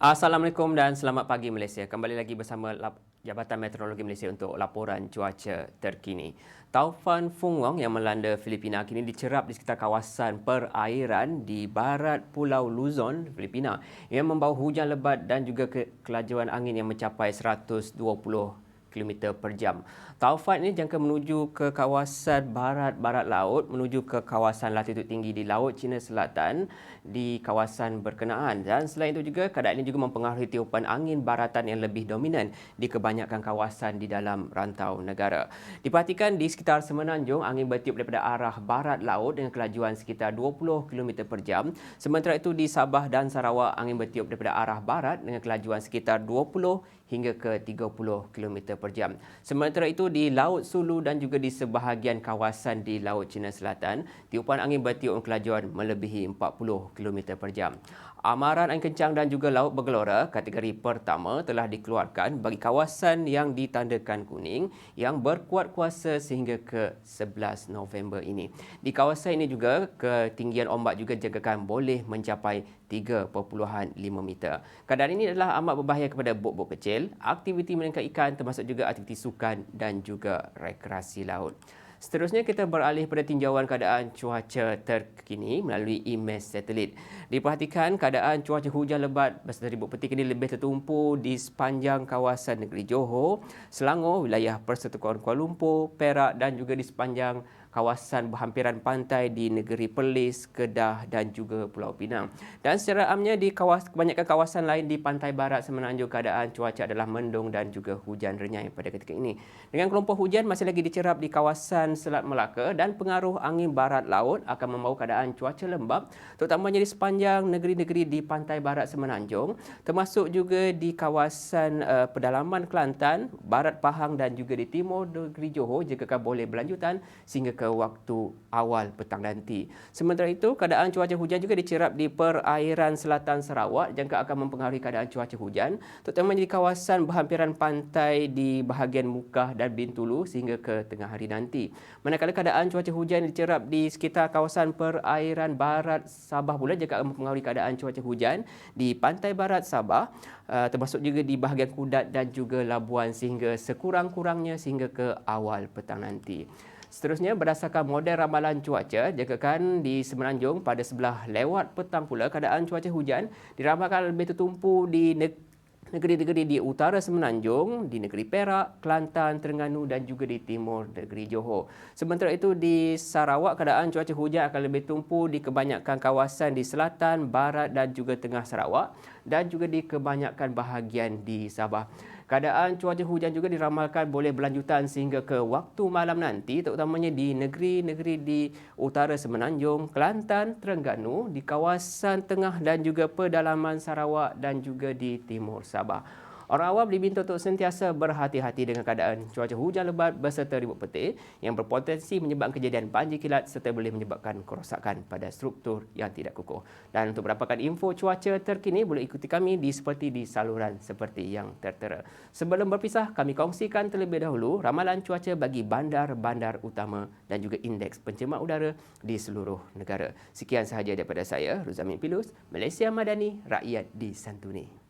Assalamualaikum dan selamat pagi Malaysia. Kembali lagi bersama Jabatan Meteorologi Malaysia untuk laporan cuaca terkini. Taufan Fungwang yang melanda Filipina kini dicerap di sekitar kawasan perairan di barat Pulau Luzon, Filipina yang membawa hujan lebat dan juga kelajuan angin yang mencapai 120 km per jam. Taufan ini jangka menuju ke kawasan barat-barat laut menuju ke kawasan latitud tinggi di Laut Cina Selatan di kawasan berkenaan dan selain itu juga keadaan ini juga mempengaruhi tiupan angin baratan yang lebih dominan di kebanyakan kawasan di dalam rantau negara. Diperhatikan di sekitar Semenanjung angin bertiup daripada arah barat laut dengan kelajuan sekitar 20 km per jam. Sementara itu di Sabah dan Sarawak angin bertiup daripada arah barat dengan kelajuan sekitar 20 hingga ke 30 km per jam. Sementara itu di Laut Sulu dan juga di sebahagian kawasan di Laut Cina Selatan, tiupan angin bertiup kelajuan melebihi 40 km per jam. Amaran angin kencang dan juga laut bergelora kategori pertama telah dikeluarkan bagi kawasan yang ditandakan kuning yang berkuat kuasa sehingga ke 11 November ini. Di kawasan ini juga ketinggian ombak juga jangkakan boleh mencapai 3.5 meter. Keadaan ini adalah amat berbahaya kepada bot-bot kecil, aktiviti menangkap ikan termasuk juga aktiviti sukan dan juga rekreasi laut. Seterusnya kita beralih pada tinjauan keadaan cuaca terkini melalui imej satelit. Diperhatikan keadaan cuaca hujan lebat beserta ribut petik ini lebih tertumpu di sepanjang kawasan negeri Johor, Selangor, wilayah Persekutuan Kuala Lumpur, Perak dan juga di sepanjang kawasan berhampiran pantai di negeri Perlis, Kedah dan juga Pulau Pinang. Dan secara amnya di kawas, kebanyakan kawasan lain di pantai barat semenanjung keadaan cuaca adalah mendung dan juga hujan renyai pada ketika ini. Dengan kelompok hujan masih lagi dicerap di kawasan Selat Melaka dan pengaruh angin barat laut akan membawa keadaan cuaca lembap terutamanya di sepanjang negeri-negeri di pantai barat semenanjung termasuk juga di kawasan uh, pedalaman Kelantan, barat Pahang dan juga di timur negeri Johor jika boleh berlanjutan sehingga ke waktu awal petang nanti. Sementara itu, keadaan cuaca hujan juga dicerap di perairan selatan Sarawak jangka akan mempengaruhi keadaan cuaca hujan terutama di kawasan berhampiran pantai di bahagian Mukah dan Bintulu sehingga ke tengah hari nanti. Manakala keadaan cuaca hujan dicerap di sekitar kawasan perairan barat Sabah pula jangka akan mempengaruhi keadaan cuaca hujan di pantai barat Sabah uh, termasuk juga di bahagian Kudat dan juga Labuan sehingga sekurang-kurangnya sehingga ke awal petang nanti. Seterusnya berdasarkan model ramalan cuaca jangkakan di Semenanjung pada sebelah lewat petang pula keadaan cuaca hujan diramalkan lebih tertumpu di negeri-negeri di utara Semenanjung, di negeri Perak, Kelantan, Terengganu dan juga di timur negeri Johor. Sementara itu di Sarawak keadaan cuaca hujan akan lebih tumpu di kebanyakan kawasan di selatan, barat dan juga tengah Sarawak dan juga di kebanyakan bahagian di Sabah. Keadaan cuaca hujan juga diramalkan boleh berlanjutan sehingga ke waktu malam nanti terutamanya di negeri-negeri di utara Semenanjung, Kelantan, Terengganu, di kawasan tengah dan juga pedalaman Sarawak dan juga di timur Sabah. Orang awam diminta untuk sentiasa berhati-hati dengan keadaan cuaca hujan lebat beserta ribut petir yang berpotensi menyebabkan kejadian banjir kilat serta boleh menyebabkan kerosakan pada struktur yang tidak kukuh. Dan untuk mendapatkan info cuaca terkini boleh ikuti kami di seperti di saluran seperti yang tertera. Sebelum berpisah, kami kongsikan terlebih dahulu ramalan cuaca bagi bandar-bandar utama dan juga indeks pencemaran udara di seluruh negara. Sekian sahaja daripada saya, Ruzamin Pilus, Malaysia Madani, Rakyat di Santuni.